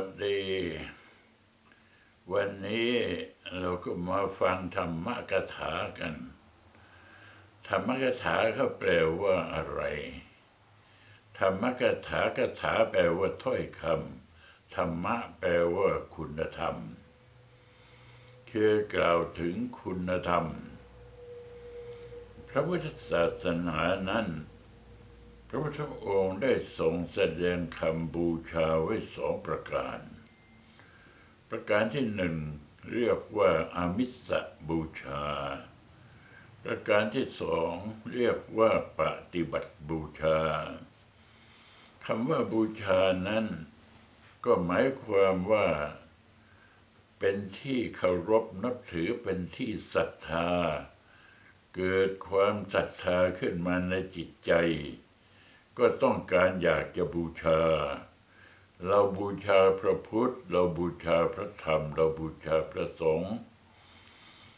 วัสดี วันนี้เราก็มาฟังธรรมกถากัน ธรรมกถาเขาแปลว่าอะไร ธรรมกถากถาแปลว่าถ้อยคำธรรมะแปลว่าคุณธรรม คือกล่าวถึงคุณธรรม พระพุทธศาสนานั้น พระพุทธองค์ได้ทรงแสดงคำบูชาไว้สองประการ ประการที่หนึ่งเรียกว่าอามิสบูชา ประการที่สองเรียกว่าปฏิบัติบูชาคำว่าบูชานั้น ก็หมายความว่า เป็นที่เคารพนับถือเป็นที่ศรัทธา เกิดความศรัทธาขึ้นมาในจิตใจ ก็ต้องการอยากจะบูชา เราบูชาพระพุทธ เราบูชาพระธรรม เราบูชาพระสงฆ์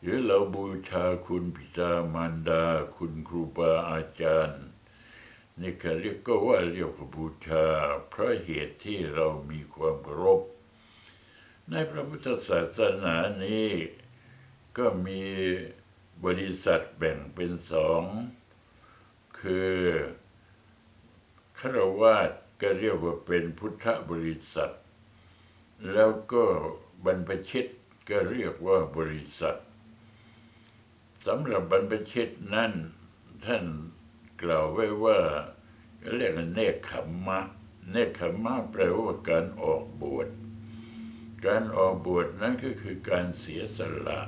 หรือเราบูชาคุณพิจามารดา คุณครูบาอาจารย์นี่ก็เรียกก็ว่าเรียกว่าบูชา เพราะเหตุที่เรามีความเคารพในพระพุทธศาสนานี้ก็มีบริษัทแบ่งเป็นสอง คือ คารวาสก็เรียกว่าเป็นพุทธบริษัท แล้วก็บรรพชิตก็เรียกว่าบริษัทสำหรับบรรพชิตนั้นท่านกล่าวไว้ว่าเรียกเนคขมมะ เนคขมมะแปลว่าการออกบวช การออกบวชนั้นก็คือการเสียสละ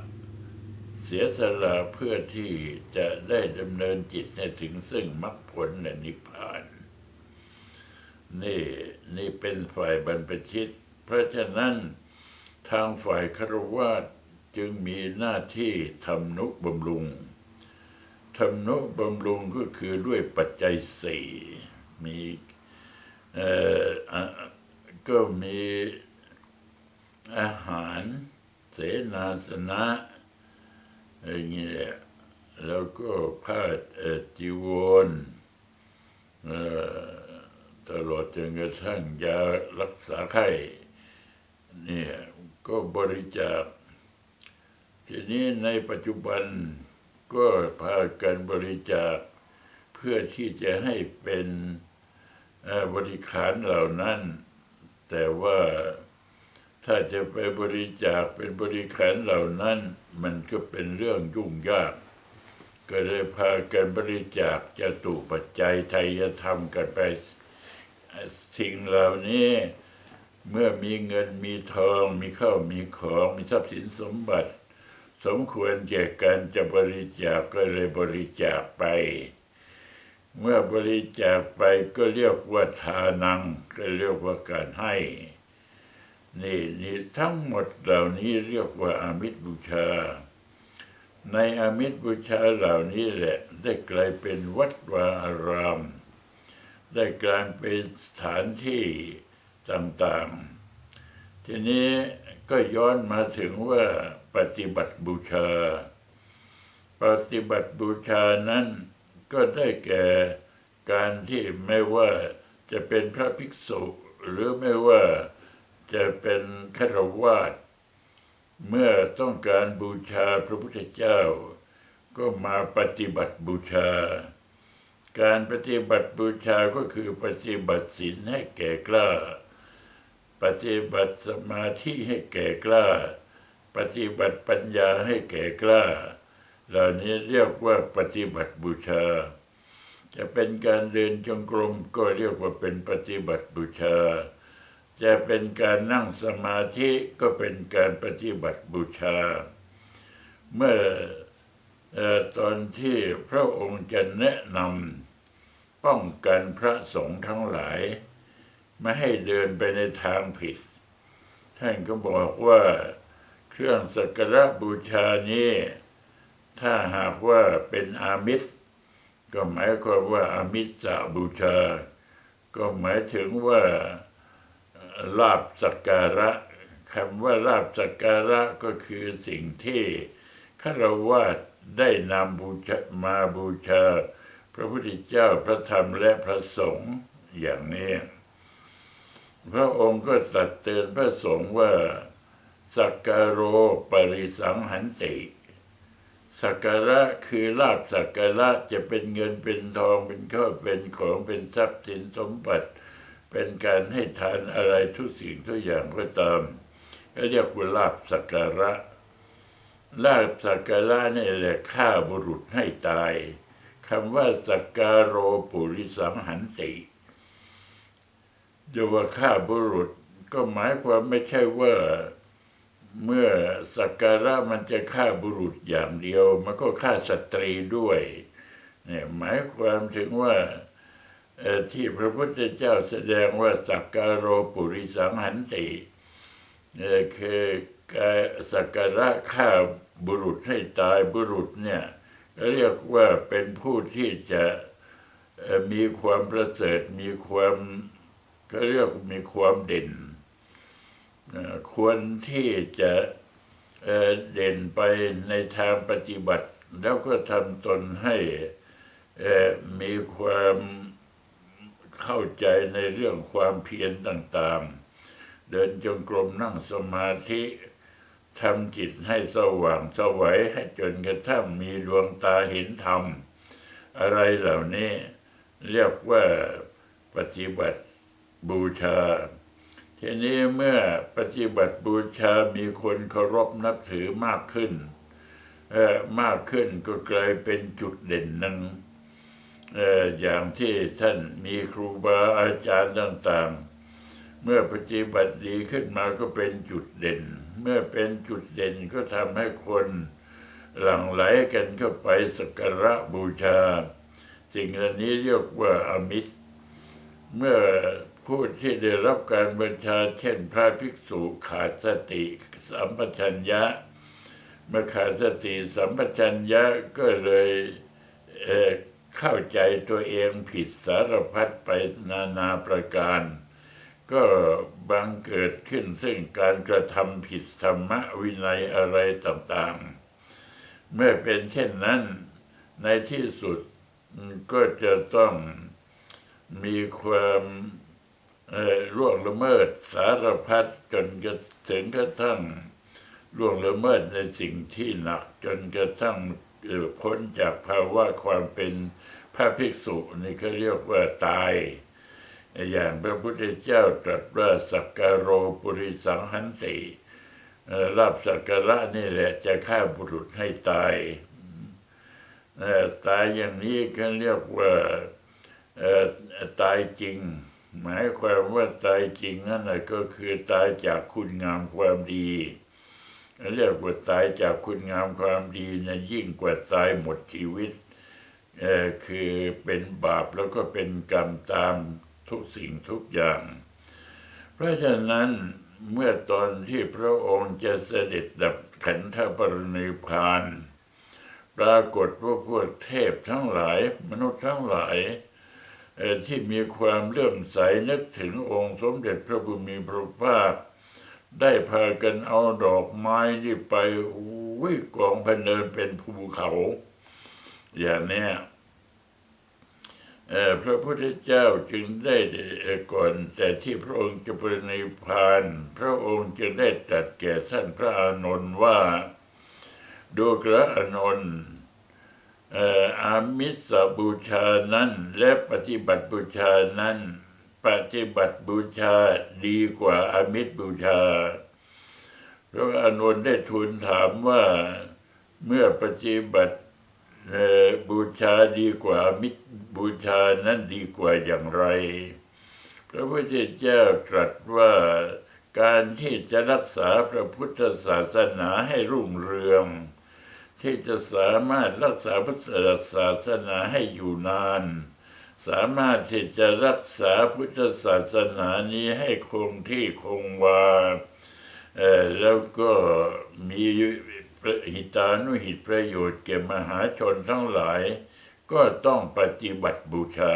เสียสละเพื่อที่จะได้ดำเนินจิตให้ถึงซึ่งมรรคผลและนิพพาน นี่นี่เป็นฝ่ายบรรพชิต เพราะฉะนั้นทางฝ่ายคารวาสจึงมีหน้าที่ทำนุบำรุงทำนุบำรุงก็คือด้วยปัจจัยสี่มีเอ่อก็มีอาหารเสนาสนะอย่างเงี้ยแล้วก็ผ้าจีวรเอ่อ ตลอดจนกระทั่งยารักษาไข้เนี่ยก็บริจาค ทีนี้ในปัจจุบันก็พากันบริจาค เพื่อที่จะให้เป็นบริขารเหล่านั้น แต่ว่าถ้าจะไปบริจาคเป็นบริขารเหล่านั้น มันก็เป็นเรื่องยุ่งยาก ก็เลยพากันบริจาคจตุปัจจัยไทยธรรมกันไป สิ่งเหล่านี้เมื่อมีเงินมีทองมีข้าวมีของมีทรัพย์สินสมบัติ สมควรแก่การจะบริจาคก็เลยบริจาคไป เมื่อบริจาคไปก็เรียกว่าทานัง ก็เรียกว่าการให้ นี่นี่ทั้งหมดเหล่านี้เรียกว่าอามิตรบูชา ในอามิตรบูชาเหล่านี้แหละได้กลายเป็นวัดวาอาราม ได้กลายเป็นสถานที่ต่างๆ ทีนี้ก็ย้อนมาถึงว่าปฏิบัติบูชา ปฏิบัติบูชานั้นก็ได้แก่การที่ไม่ว่าจะเป็นพระภิกษุ หรือไม่ว่าจะเป็นฆราวาสเมื่อต้องการบูชาพระพุทธเจ้า ก็มาปฏิบัติบูชา การปฏิบัติบูชาก็คือปฏิบัติศีลให้แก่กล้า ปฏิบัติสมาธิให้แก่กล้า ปฏิบัติปัญญาให้แก่กล้า เหล่านี้เรียกว่าปฏิบัติบูชา จะเป็นการเดินจงกรมก็เรียกว่าเป็นปฏิบัติบูชา จะเป็นการนั่งสมาธิก็เป็นการปฏิบัติบูชา เมื่อ ตอนที่พระองค์จะแนะนำป้องกันพระสงฆ์ทั้งหลาย ไม่ให้เดินไปในทางผิด ท่านก็บอกว่าเครื่องสักการะบูชานี้ ถ้าหากว่าเป็นอามิสก็หมายความว่าอามิสจะบูชา ก็หมายถึงว่าลาบสักการะคำว่าลาบสักการะก็คือสิ่งที่ข้ารวาส ได้นำบูชามาบูชา พระพุทธเจ้าพระธรรมและพระสงฆ์อย่างนี้ พระองค์ก็ตรัสเตือนพระสงฆ์ว่า สักการโรปริสังหันติ สักการะคือลาบสักการะจะเป็นเงินเป็นทองเป็นข้าวเป็นของเป็นทรัพย์สินสมบัติเป็นการให้ทานอะไรทุกสิ่งทุกอย่างก็ตามก็เรียกว่าลาบสักการะ ลาบสักการะนี่แหละฆ่าบุรุษให้ตายคำว่าสักการโรปุริสังหันติจะว่าฆ่าบุรุษก็หมายความไม่ใช่ว่าเมื่อสักการะมันจะฆ่าบุรุษอย่างเดียว มันก็ฆ่าสตรีด้วยเนี่ยหมายความถึงว่าที่พระพุทธเจ้าแสดงว่าสักการโรปุริสังหันติคือ สักการะฆ่าบุรุษให้ตายบุรุษเนี่ยเรียกว่าเป็นผู้ที่จะมีความประเสริฐมีความก็เรียกมีความเด่นควรที่จะเด่นไปในทางปฏิบัติ แล้วก็ทำตนให้มีความเข้าใจในเรื่องความเพียรต่างๆ เดินจงกรมนั่งสมาธิ ทำจิตให้สว่างสวัยให้จนกระทั่งมีดวงตาเห็นธรรม อะไรเหล่านี้เรียกว่าปฏิบัติบูชา ทีนี้เมื่อปฏิบัติบูชามีคนเคารพนับถือมากขึ้นมากขึ้นก็กลายเป็นจุดเด่นหนึ่งอย่างที่ท่านมีครูบาอาจารย์ต่างๆ เมื่อปฏิบัติดีขึ้นมาก็เป็นจุดเด่น เมื่อเป็นจุดเด่นก็ทำให้คนหลั่งไหลกันเข้าไปสักการะบูชา สิ่งเหล่านี้เรียกว่าอมิตร เมื่อผู้ที่ได้รับการบัญชา เช่นพระภิกษุขาดสติสัมปชัญญะเมื่อขาดสติสัมปชัญญะก็เลยเเข้าใจตัวเองผิดสารพัดไปนานาประการ ก็บังเกิดขึ้นซึ่งการกระทำผิดธรรมวินัยอะไรต่างๆ เมื่อเป็นเช่นนั้นในที่สุดก็จะต้องมีความล่วงละเมิดสารพัดจนกระถึงกระทั่งล่วงละเมิดในสิ่งที่หนักจนกระทั่งพ้นจากภาวะความเป็นพระภิกษุนี่ก็เรียกว่าตาย อย่างพระพุทธเจ้าตรัสว่าสักการโรปุริสังหันติรับสักการะนี่แหละจะฆ่าบุรุษให้ตายตายอย่างนี้ก็เรียกว่าตายจริง หมายความว่าตายจริงนั่นแหะก็คือตายจากคุณงามความดีเรียกว่าตายจากคุณงามความดีนะยิ่งกว่าตายหมดชีวิตคือเป็นบาปแล้วก็เป็นกรรมตาม ทุกสิ่งทุกอย่าง เพราะฉะนั้นเมื่อตอนที่พระองค์จะเสด็จดับขันธปรินิพานปรากฏว่าพวกเทพทั้งหลาย มนุษย์ทั้งหลายที่มีความเลื่อมใสนึกถึงองค์สมเด็จพระบุมีพระภาค ได้พากันเอาดอกไม้ที่ไปวิกองพันเดินเป็นภูเขา อย่างนี้ พระพุทธเจ้าจึงได้ก่อนแต่ที่พระองค์จะปรินิพานพระองค์จึงได้ตรัสแก่ท่านพระอานนท์ว่าดูกระอานนท์อามิสบูชานั้นและปฏิบัติบูชานั้น ปฏิบัติบูชาดีกว่าอามิสบูชา พระอานนท์ได้ทูลถามว่าเมื่อปฏิบัติ บูชาดีกว่ามิตรบูชานั้นดีกว่าอย่างไร พระพุทธเจ้าตรัสว่าการที่จะรักษาพระพุทธศาสนาให้รุ่งเรือง ที่จะสามารถรักษาพุทธศาสนาให้อยู่นาน สามารถที่จะรักษาพุทธศาสนานี้ให้คงที่คงวาแล้วก็มี หิตานุหิตประโยชน์แก่มหาชนทั้งหลาย ก็ต้องปฏิบัติบูชา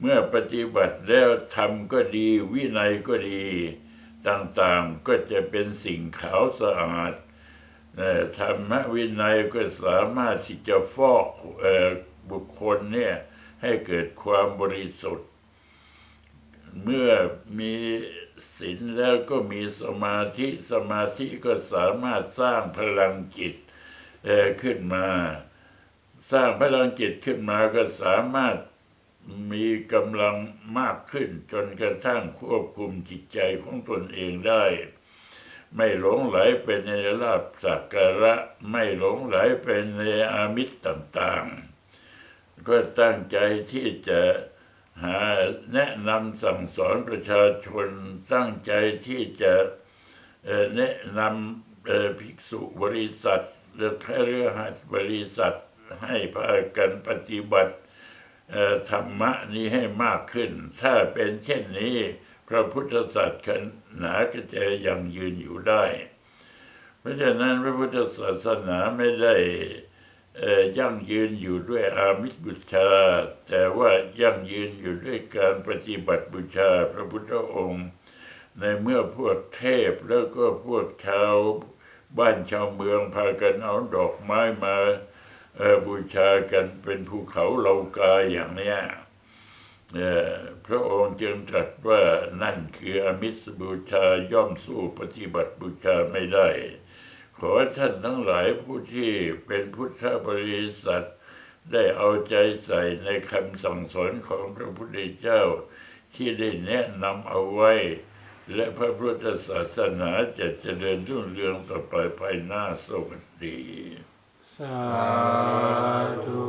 เมื่อปฏิบัติแล้วทำก็ดี วินัยก็ดี ต่างๆก็จะเป็นสิ่งขาวสะอาดธรรมวินัยก็สามารถที่จะฟอกบุคคลเนี่ยให้เกิดความบริสุทธิ์ เมื่อมี ศีลแล้วก็มีสมาธิสมาธิก็สามารถสร้างพลังจิตขึ้นมา สร้างพลังจิตขึ้นมาก็สามารถมีกำลังมากขึ้น จนกระทั่งควบคุมจิตใจของตนเองได้ ไม่หลงไหลไปในลาบสักการะ ไม่หลงไหลไปในอามิตรต่างๆ ก็ตั้งใจที่จะ หาแนะนำสั่งสอนประชาชนตั้งใจที่จะแนะนำภิกษุบริษัทและคฤหัสบริษัทให้พากันปฏิบัติธรรมะนี้ให้มากขึ้น ถ้าเป็นเช่นนี้ พระพุทธศาสนาก็จะยังยืนอยู่ได้ เพราะฉะนั้นพระพุทธศาสนาไม่ได้ ยั่งยืนอยู่ด้วยอามิสบูชา แต่ว่ายั่งยืนอยู่ด้วยการปฏิบัติบูชาพระพุทธองค์ ในเมื่อพวกเทพแล้วก็พวกชาวบ้านชาวเมืองพากันเอาดอกไม้มาบูชากันเป็นภูเขาเหลากาอย่างเนี้ยพระองค์จึงตรัสว่านั่นคืออมิสบูชาย่อมสู้ปฏิบัติบูชาไม่ได้ ขอท่านทั้งหลายผู้ที่เป็นพุทธบริษัท ได้เอาใจใส่ในคำสั่งสอนของพระพุทธเจ้า ที่ได้แนะนำเอาไว้ และพระพุทธศาสนาจะเจริญรุ่งเรืองต่อไปภายหน้าสวัสดี สาธุ